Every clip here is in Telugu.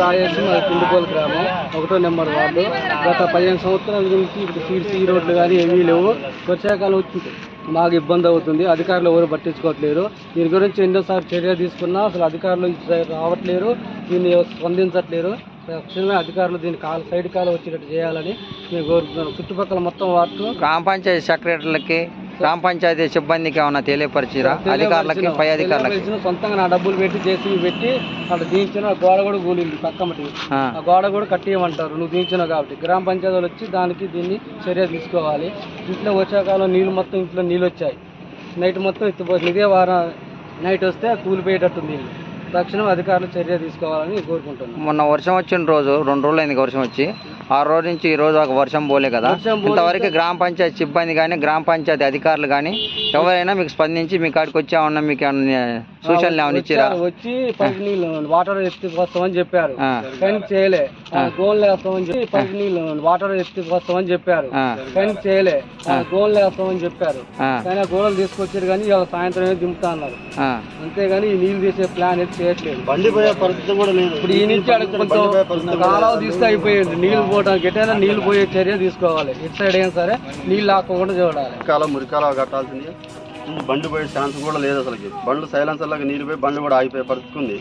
రాయేసి మా పిండిపోలు గ్రామం. ఒకటో నెంబర్ వార్డు. గత పదిహేను సంవత్సరాల నుంచి ఇప్పుడు సీడ్స్ ఈ రోడ్లు కానీ ఏమీ లేవు. వర్షాకాలం వచ్చింది. మాకు ఇబ్బంది అవుతుంది. అధికారులు ఎవరు పట్టించుకోవట్లేరు దీని గురించి ఎన్నోసార్లు చర్య తీసుకున్నా అసలు అధికారులు రావట్లేరు. దీన్ని స్పందించట్లేరు. తక్షణమే అధికారులు దీన్ని కాల సైడ్ కాలు వచ్చేటట్టు చేయాలని నేను కోరుతున్నాను చుట్టుపక్కల మొత్తం వార్డు. గ్రామ పంచాయతీ సెక్రటరీలకి గ్రామ పంచాయతీ సిబ్బందికి ఏమన్నా తెలియపరిచిరా? అధికారులకి పై అధికారులకి? సొంతంగా నా డబ్బులు పెట్టి జేసీబీ పెట్టి అక్కడ దించిన గోడ కూడా కూలింది పక్కమటి. ఆ, ఆ గోడ కూడా కట్టేయమంటారు నువ్వు దించినావు కాబట్టి. గ్రామ పంచాయతీ వాళ్ళు వచ్చి దానికి దీన్ని చర్య తీసుకోవాలి. ఇంట్లో వర్షాకాలం నీళ్ళు మొత్తం ఇంట్లో నీళ్ళు వచ్చాయి నైట్ మొత్తం ఎత్తిపోతుంది ఇదే వారం నైట్ వస్తే కూలిపోయేటట్టు నీళ్ళు. తక్షణం అధికారులు చర్య తీసుకోవాలని కోరుకుంటున్నాను మొన్న వర్షం వచ్చిన రోజు రెండు రోజులు అయింది వర్షం వచ్చి. ఆ రోజు నుంచి ఈ రోజు ఒక వర్షం పోలే కదా. ఇంతవరకు గ్రామ పంచాయతీ సిబ్బంది కానీ గ్రామ పంచాయతీ అధికారులు కానీ ఎవరైనా మీకు స్పందించి మీ కాడికి వచ్చి ఏమన్నా మీకు ఏమన్నా సూచనలు ఏమైనా ఇచ్చిరా? వచ్చి పైకి నీళ్ళు వాటర్ ఎత్తిపోస్తామని చెప్పారు. కానీ చేయలే. గోన్లు వేస్తామని చెప్పి పైకి నీళ్ళు వాటర్ ఎత్తిపోస్తామని చెప్పారు. కానీ చేయలే గోన్లు వేస్తామని చెప్పారు. కానీ ఆ గోడలు తీసుకొచ్చారు కానీ ఇవాళ సాయంత్రమే దింపుతా అన్నారు. అంతేగాని ఈ నీళ్ళు తీసే ప్లాన్ అయితే చేయట్లేదు. బండి పోయే పరిస్థితి కూడా లేదు. ఇప్పుడు ఈ నుంచి కొంచెం కాలువ తీస్తే అయిపోయింది. నీళ్ళు పోవడానికి ఎటైనా నీళ్ళు పోయే చర్య తీసుకోవాలి. ఇటు సైడ్ అయినా సరే నీళ్ళు ఆకోకుండా చూడాలి. మురికాల మురికాల కట్టాల్సింది. ఈ బండి పోయే ఛాన్స్ కూడా లేదు అసలుకి. బండ్లు సైలెన్సర్ లాగా నీళ్ళు పోయి బండ్లు కూడా ఆగిపోయే పరిస్థితి ఉంది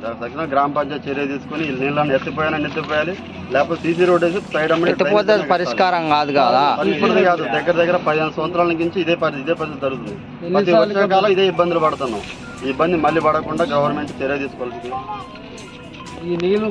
దానికి తక్షణ గ్రామ పంచాయతీ చర్య తీసుకుని ఈ నీళ్ళని ఎత్తిపోయినా ఎత్తిపోయాలి? లేకపోతే సీసీ రోడ్ వేసి సైడ్ అమ్మడి ఎత్తిపోతే పరిష్కారం కాదు కదా. పరిస్థితి కాదు. దగ్గర దగ్గర పదిహేను సంవత్సరాల నుంచి ఇదే పరిస్థితి ఇదే పరిస్థితి జరుగుతుంది. ప్రతి వర్షాకాలం ఇదే ఇబ్బందులు పడుతున్నాం. ఈ ఇబ్బంది మళ్ళీ పడకుండా గవర్నమెంట్ చర్య తీసుకోవాల్సింది. ఈ నీళ్ళు